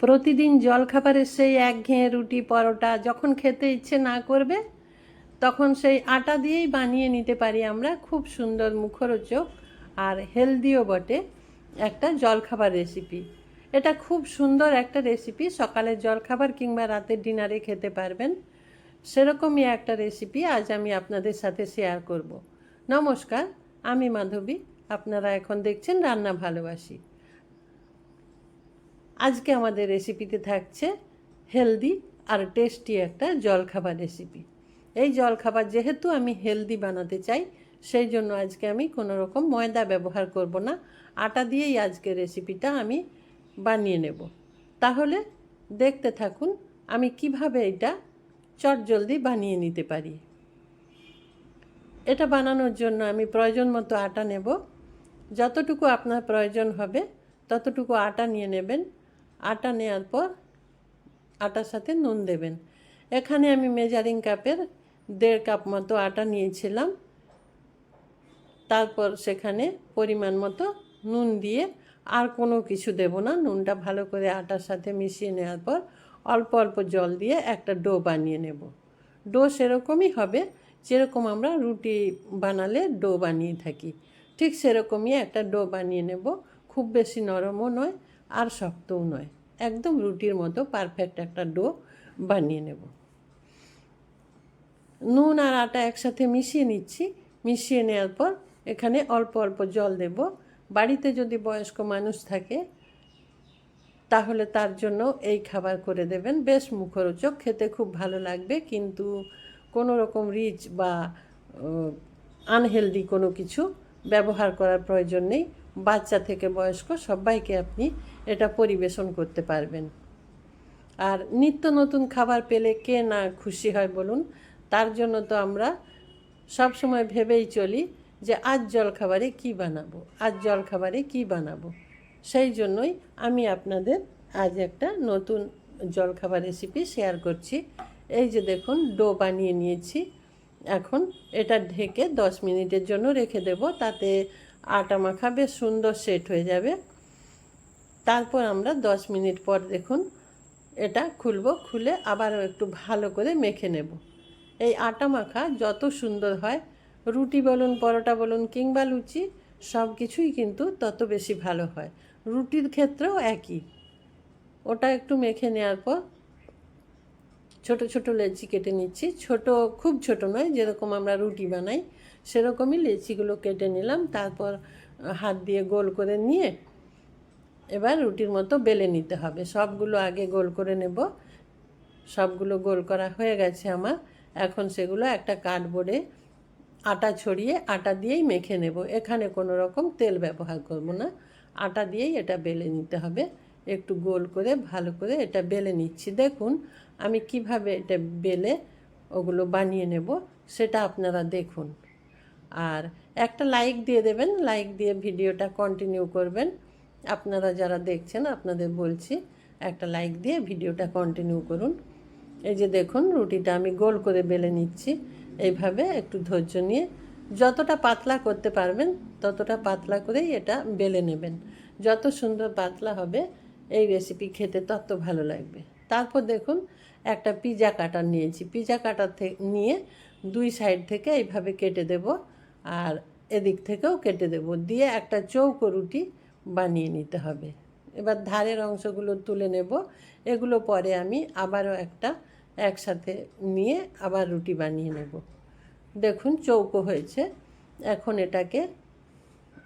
প্রতিদিন জলখাবারের সেই একঘেয়ে রুটি পরোটা যখন খেতে ইচ্ছে না করবে, তখন সেই আটা দিয়েই বানিয়ে নিতে পারি আমরা খুব সুন্দর মুখরোচক আর হেলদিও বটে একটা জলখাবার রেসিপি। এটা খুব সুন্দর একটা রেসিপি, সকালের জলখাবার কিংবা রাতের ডিনারে খেতে পারবেন। সেরকমই একটা রেসিপি আজ আমি আপনাদের সাথে শেয়ার করব। নমস্কার, আমি মাধবী, আপনারা এখন দেখছেন রান্না ভালোবাসি। আজকে আমাদের রেসিপিতে থাকছে হেলদি আর টেস্টি একটা জলখাবার রেসিপি। এই জলখাবার যেহেতু আমি হেলদি বানাতে চাই, সেই জন্য আজকে আমি কোনো রকম ময়দা ব্যবহার করব না। আটা দিয়েই আজকে রেসিপিটা আমি বানিয়ে নেব। তাহলে দেখতে থাকুন আমি কীভাবে এটা চটজলদি বানিয়ে নিতে পারি। এটা বানানোর জন্য আমি প্রয়োজন মতো আটা নেব। যতটুকু আপনার প্রয়োজন হবে, ততটুকু আটা নিয়ে নেবেন। আটা নেওয়ার পর আটার সাথে নুন দেবেন। এখানে আমি মেজারিং কাপের দেড় কাপ মতো আটা নিয়েছিলাম। তারপর সেখানে পরিমাণ মতো নুন দিয়ে আর কোনো কিছু দেব না। নুনটা ভালো করে আটার সাথে মিশিয়ে নেওয়ার পর অল্প অল্প জল দিয়ে একটা ডো বানিয়ে নেব। ডো সেরকমই হবে, যেরকম আমরা রুটি বানালে ডো বানিয়ে থাকি। ঠিক সেরকমই একটা ডো বানিয়ে নেব। খুব বেশি নরমও নয় আর শক্তও নয়। একদম রুটির মতো পারফেক্ট একটা ডো বানিয়ে নেব। নুন আর আটা একসাথে মিশিয়ে নিচ্ছি। মিশিয়ে নেওয়ার পর এখানে অল্প অল্প জল দেব। বাড়িতে যদি বয়স্ক মানুষ থাকে, তাহলে তার জন্য এই খাবার করে দেবেন। বেশ মুখরোচক, খেতে খুব ভালো লাগবে, কিন্তু কোনো রকম রিচ বা আনহেলদি কোনো কিছু ব্যবহার করার প্রয়োজন নেই। বাচ্চা থেকে বয়স্ক সবাইকে আপনি এটা পরিবেশন করতে পারবেন। আর নিত্য নতুন খাবার পেলে কে না খুশি হয় বলুন, তার জন্য তো আমরা সব সময় ভেবেই চলি যে আজ জলখাবারে কি বানাবো, আজ জলখাবারে কি বানাবো। সেই জন্যই আমি আপনাদের আজ একটা নতুন জলখাবার রেসিপি শেয়ার করছি। এই যে দেখুন, ডো বানিয়ে নিয়েছি। এখন এটা ঢেকে দশ মিনিটের জন্য রেখে দেব, তাতে আটা মাখা বেশ সুন্দর সেট হয়ে যাবে। তারপর আমরা দশ মিনিট পর দেখুন এটা খুলব, খুলে আবারও একটু ভালো করে মেখে নেব। এই আটা মাখা যত সুন্দর হয়, রুটি বলুন, পরোটা বলুন কিংবা লুচি, সব কিছুই কিন্তু তত বেশি ভালো হয়। রুটির ক্ষেত্রেও একই। ওটা একটু মেখে নেওয়ার পর ছোট ছোট লেচি কেটে নিচ্ছি। ছোট খুব ছোট নয়, যেরকম আমরা রুটি বানাই, সেরকমই লেচিগুলো কেটে নিলাম। তারপর হাত দিয়ে গোল করে নিয়ে এবার রুটির মতো বেলে নিতে হবে। সবগুলো আগে গোল করে নেব। সবগুলো গোল করা হয়ে গেছে আমার। এখন সেগুলো একটা কার্ডবোর্ডে আটা ছড়িয়ে আটা দিয়েই মেখে নেব। এখানে কোনো রকম তেল ব্যবহার করব না। আটা দিয়েই এটা বেলে নিতে হবে। একটু গোল করে, ভালো করে এটা বেলে নিচ্ছি। দেখুন, আমি কীভাবে এটা বেলে ওগুলো বানিয়ে নেব সেটা আপনারা দেখুন। আর একটা লাইক দিয়ে দেবেন। লাইক দিয়ে ভিডিওটা কন্টিনিউ করবেন। আপনারা যারা দেখছেন, আপনাদের বলছি, একটা লাইক দিয়ে ভিডিওটা কন্টিনিউ করুন। এই যে দেখুন, রুটিটা আমি গোল করে বেলে নিচ্ছি। এইভাবে একটু ধৈর্য নিয়ে যতটা পাতলা করতে পারবেন, ততটা পাতলা করেই এটা বেলে নেবেন। যত সুন্দর পাতলা হবে, এই রেসিপি খেতে তত ভালো লাগবে। তারপর দেখুন, একটা পিজা কাটার নিয়েছি। পিজা কাটার নিয়ে দুই সাইড থেকে এইভাবে কেটে দেব, আর এদিক থেকেও কেটে দেব। দিয়ে একটা চৌকো রুটি বানিয়ে নিতে হবে। এবার ধারের অংশগুলো তুলে নেব। এগুলো পরে আমি আবারও একটা একসাথে নিয়ে আবার রুটি বানিয়ে নেব। দেখুন চৌকো হয়েছে। এখন এটাকে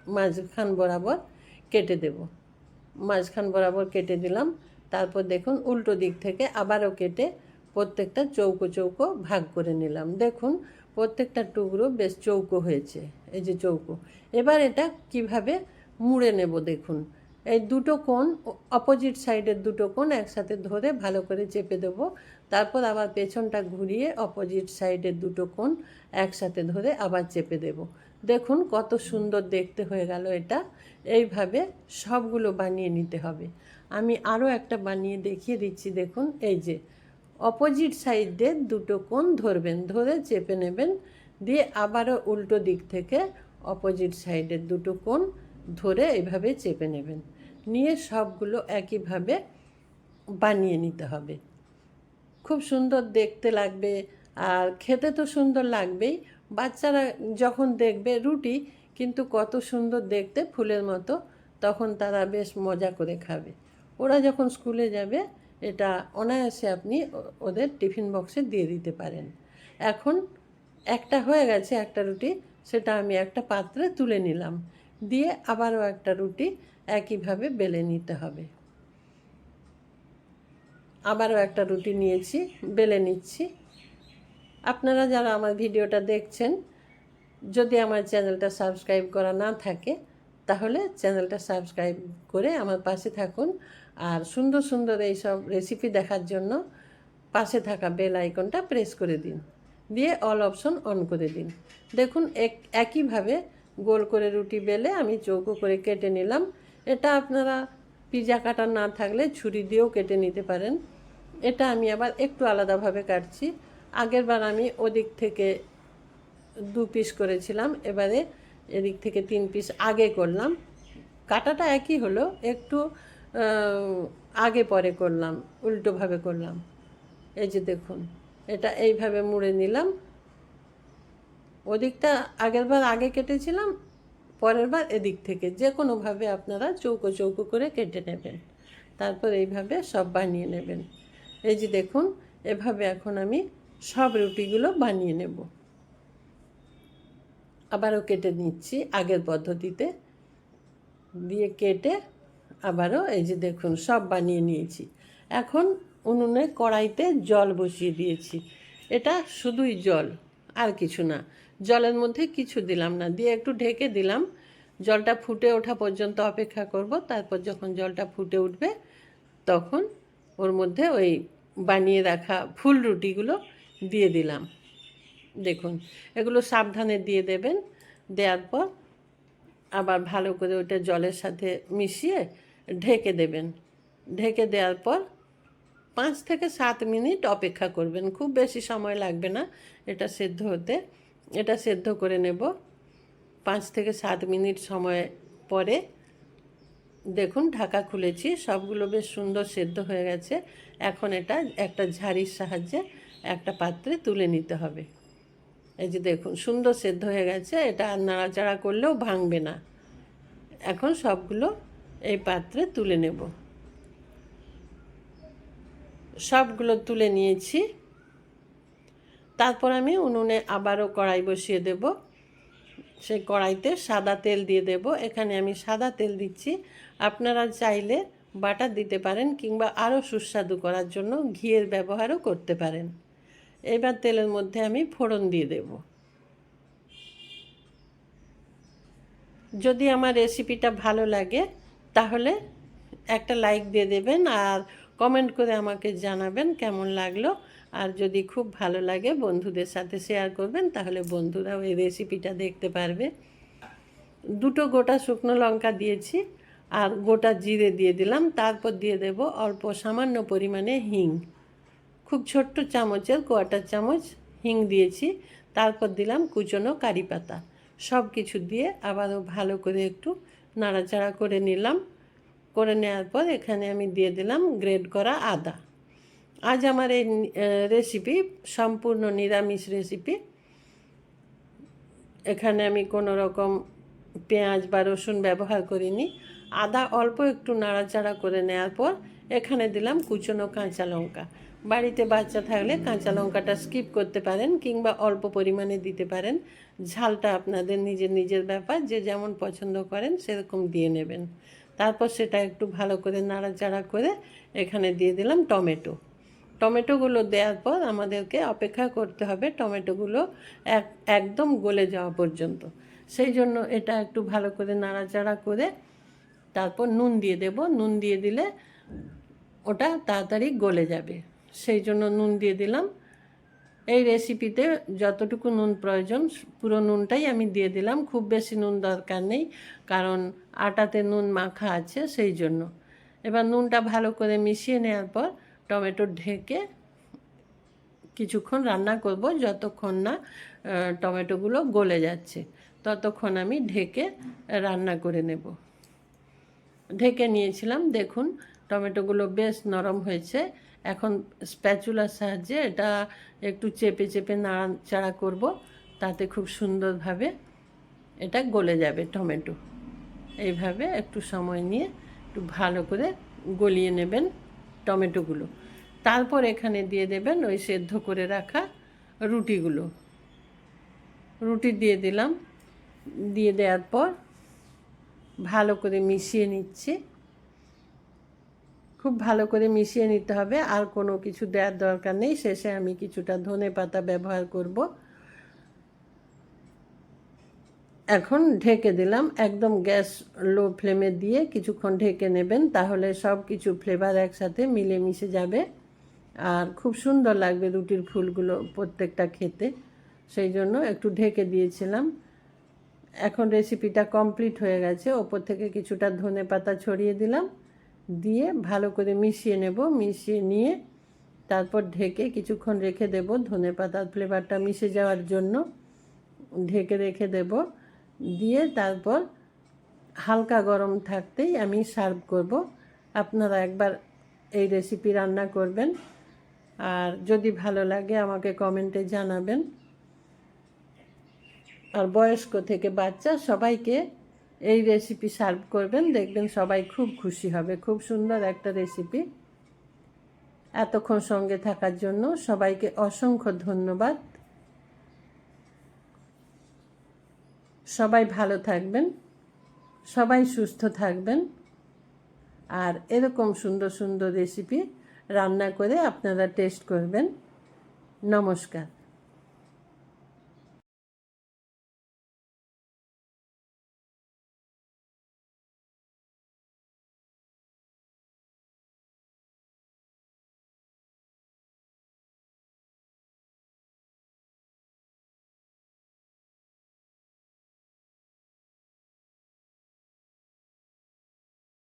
মাঝখান বরাবর কেটে দেব। মাঝখান বরাবর কেটে দিলাম। তারপর দেখুন উল্টো দিক থেকে আবারও কেটে প্রত্যেকটা চৌকো চৌকো ভাগ করে নিলাম। দেখুন প্রত্যেকটা টুকরো বেশ চৌকো হয়েছে, এই যে চৌকো। এবার এটা কীভাবে মুড়ে নেব, দেখুন। এই দুটো কোণ অপোজিট সাইডের দুটো কোণ একসাথে ধরে ভালো করে চেপে দেবো। তারপর আবার পেছনটা ঘুরিয়ে অপোজিট সাইডের দুটো কোণ একসাথে ধরে আবার চেপে দেব। দেখুন কত সুন্দর দেখতে হয়ে গেল এটা। এইভাবে সবগুলো বানিয়ে নিতে হবে। আমি আরও একটা বানিয়ে দেখিয়ে দিচ্ছি, দেখুন। এই যে অপোজিট সাইডের দুটো কোণ ধরবেন, ধরে চেপে নেবেন। দিয়ে আবারও উল্টো দিক থেকে অপোজিট সাইডের দুটো কোণ ধরে এভাবে চেপে নেবেন। নিয়ে সবগুলো একইভাবে বানিয়ে নিতে হবে। খুব সুন্দর দেখতে লাগবে আর খেতে তো সুন্দর লাগবেই। বাচ্চারা যখন দেখবে রুটি, কিন্তু কত সুন্দর দেখতে ফুলের মতো, তখন তারা বেশ মজা করে খাবে। ওরা যখন স্কুলে যাবে, এটা অনায়াসে আপনি ওদের টিফিন বক্সে দিয়ে দিতে পারেন। এখন একটা হয়ে গেছে একটা রুটি, সেটা আমি একটা পাত্রে তুলে নিলাম। দিয়ে আবারও একটা রুটি একইভাবে বেলে নিতে হবে। আবারও একটা রুটি নিয়েছি, বেলে নিচ্ছি। আপনারা যারা আমার ভিডিওটা দেখছেন, যদি আমার চ্যানেলটা সাবস্ক্রাইব করা না থাকে, তাহলে চ্যানেলটা সাবস্ক্রাইব করে আমার পাশে থাকুন। আর সুন্দর সুন্দর এইসব রেসিপি দেখার জন্য পাশে থাকা বেল আইকনটা প্রেস করে দিন। দিয়ে অল অপশন অন করে দিন। দেখুন, এক, একইভাবে গোল করে রুটি বেলে আমি চৌকো করে কেটে নিলাম। এটা আপনারা পিজা কাটা না থাকলে ছুরি দিয়েও কেটে নিতে পারেন। এটা আমি আবার একটু আলাদাভাবে কাটছি। আগেরবার আমি ওদিক থেকে দু পিস করেছিলাম, এবারে এদিক থেকে তিন পিস আগে করলাম। কাটাটা একই হলো, একটু আগে পরে করলাম, উল্টোভাবে করলাম। এই যে দেখুন, এটা এইভাবে মুড়ে নিলাম। ওদিকটা আগের বার আগে কেটেছিলাম, পরের বার এদিক থেকে। যে কোনোভাবে আপনারা চৌকো চৌকো করে কেটে নেবেন। তারপর এইভাবে সব বানিয়ে নেবেন। এই যে দেখুন, এভাবে এখন আমি সব রুটিগুলো বানিয়ে নেব। আবারও কেটে নিচ্ছি আগের পদ্ধতিতে। দিয়ে কেটে আবারও এই যে দেখুন, সব বানিয়ে নিয়েছি। এখন উনুনে কড়াইতে জল বসিয়ে দিয়েছি। এটা শুধুই জল। আর কিছু না। জলের মধ্যে কিছু দিলাম না। দিয়ে একটু ঢেকে দিলাম। জলটা ফুটে ওঠা পর্যন্ত অপেক্ষা করব। তারপর যখন জলটা ফুটে উঠবে, তখন ওর মধ্যে ওই বানিয়ে রাখা ফুল রুটিগুলো দিয়ে দিলাম। দেখুন, এগুলো সাবধানে দিয়ে দেবেন। দেওয়ার পর আবার ভালো করে ওটা জলের সাথে মিশিয়ে ঢেকে দেবেন। ঢেকে দেওয়ার পর পাঁচ থেকে সাত মিনিট অপেক্ষা করবেন। খুব বেশি সময় লাগবে না এটা সেদ্ধ হতে। এটা সেদ্ধ করে নেব। পাঁচ থেকে সাত মিনিট সময় পরে দেখুন ঢাকা খুলেছি, সবগুলো বেশ সুন্দর সেদ্ধ হয়ে গেছে। এখন এটা একটা ঝাড়ির সাহায্যে একটা পাত্রে তুলে নিতে হবে। এই যে দেখুন, সুন্দর সেদ্ধ হয়ে গেছে। এটা নাড়াচাড়া করলেও ভাঙবে না। এখন সবগুলো এই পাত্রে তুলে নেব। সবগুলো তুলে নিয়েছি। তারপর আমি উনুনে আবারও কড়াই বসিয়ে দেব। সেই কড়াইতে সাদা তেল দিয়ে দেব। এখানে আমি সাদা তেল দিচ্ছি। আপনারা চাইলে বাটার দিতে পারেন কিংবা আরও সুস্বাদু করার জন্য ঘিয়ের ব্যবহারও করতে পারেন। এবার তেলের মধ্যে আমি ফোড়ন দিয়ে দেব। যদি আমার রেসিপিটা ভালো লাগে তাহলে একটা লাইক দিয়ে দেবেন আর কমেন্ট করে আমাকে জানাবেন কেমন লাগল। আর যদি খুব ভালো লাগে বন্ধুদের সাথে শেয়ার করবেন, তাহলে বন্ধুরাও এই রেসিপিটা দেখতে পারবে। দুটো গোটা শুকনো লঙ্কা দিয়েছি আর গোটা জিরে দিয়ে দিলাম। তারপর দিয়ে দেব অল্প সামান্য পরিমাণে হিং। খুব ছোট্ট চামচের কোয়াটার চামচ হিং দিয়েছি। তারপর দিলাম কুচনো কারি পাতা। সব কিছু দিয়ে আবারও ভালো করে একটু নাড়াচাড়া করে নিলাম। করে নেওয়ার পর এখানে আমি দিয়ে দিলাম গ্রেড করা আদা। আজ আমার এই রেসিপি সম্পূর্ণ নিরামিষ রেসিপি এখানে আমি কোনো রকম পেঁয়াজ বা রসুন ব্যবহার করিনি। আদা অল্প একটু নাড়াচাড়া করে নেওয়ার পর এখানে দিলাম কুচনো কাঁচা লঙ্কা। বাড়িতে বাচ্চা থাকলে কাঁচা লঙ্কাটা স্কিপ করতে পারেন কিংবা অল্প পরিমাণে দিতে পারেন। ঝালটা আপনাদের নিজের নিজের ব্যাপার, যে যেমন পছন্দ করেন সেরকম দিয়ে নেবেন। তারপর সেটা একটু ভালো করে নাড়াচাড়া করে এখানে দিয়ে দিলাম টমেটো। টমেটোগুলো দেওয়ার পর আমাদেরকে অপেক্ষা করতে হবে টমেটোগুলো এক, একদম গলে যাওয়া পর্যন্ত। সেই জন্য এটা একটু ভালো করে নাড়াচাড়া করে তারপর নুন দিয়ে দেব। নুন দিয়ে দিলে ওটা তাড়াতাড়ি গলে যাবে। সেই জন্য নুন দিয়ে দিলাম। এই রেসিপিতে যতটুকু নুন প্রয়োজন, পুরো নুনটাই আমি দিয়ে দিলাম। খুব বেশি নুন দরকার নেই, কারণ আটাতে নুন মাখা আছে সেই জন্য। এবার নুনটা ভালো করে মিশিয়ে নেওয়ার পর টমেটো ঢেকে কিছুক্ষণ রান্না করব, যতক্ষণ না টমেটোগুলো গলে যাচ্ছে। ততক্ষণ আমি ঢেকে রান্না করে নেব। ঢেকে নিয়েছিলাম, দেখুন, টমেটোগুলো বেশ নরম হয়েছে। এখন স্প্যাচুলার সাহায্যে এটা একটু চেপে চেপে নাড়াচাড়া করব, তাতে খুব সুন্দরভাবে এটা গলে যাবে টমেটো। এইভাবে একটু সময় নিয়ে একটু ভালো করে গলিয়ে নেবেন টমেটোগুলো। তারপর এখানে দিয়ে দেবেন ওই সেদ্ধ করে রাখা রুটিগুলো। রুটি দিয়ে দিলাম। দিয়ে দেওয়ার পর ভালো করে মিশিয়ে নিচ্ছি। খুব ভালো করে মিশিয়ে নিতে হবে। আর কোনো কিছু দেওয়ার দরকার নেই। শেষে আমি কিছুটা ধনে পাতা ব্যবহার করব। এখন ঢেকে দিলাম। একদম গ্যাস লো ফ্লেমে দিয়ে কিছুক্ষণ ঢেকে নেবেন, তাহলে সব কিছু ফ্লেভার একসাথে মিলে মিশে যাবে। আর খুব সুন্দর লাগবে রুটির ফুলগুলো প্রত্যেকটা খেতে। সেই জন্য একটু ঢেকে দিয়েছিলাম। এখন রেসিপিটা কমপ্লিট হয়ে গেছে। ওপর থেকে কিছুটা ধনে পাতা ছড়িয়ে দিলাম। দিয়ে ভালো করে মিশিয়ে নেব, মিশিয়ে নিয়ে তারপর ঢেকে কিছুক্ষণ রেখে দেব ধনে পাতার ফ্লেভারটা মিশে যাওয়ার জন্য। ঢেকে রেখে দেব, দিয়ে তারপর হালকা গরম থাকতেই আমি সার্ভ করব। আপনারা একবার এই রেসিপি রান্না করবেন। আর যদি ভালো লাগে আমাকে কমেন্টে জানাবেন। আর বয়স্ক থেকে বাচ্চা সবাইকে এই রেসিপি সার্ভ করবেন, দেখবেন সবাই খুব খুশি হবে। খুব সুন্দর একটা রেসিপি এতক্ষণ সঙ্গে থাকার জন্য সবাইকে অসংখ্য ধন্যবাদ। সবাই ভালো থাকবেন, সবাই সুস্থ থাকবেন। আর এরকম সুন্দর সুন্দর রেসিপি রান্না করে আপনারা টেস্ট করবেন। নমস্কার।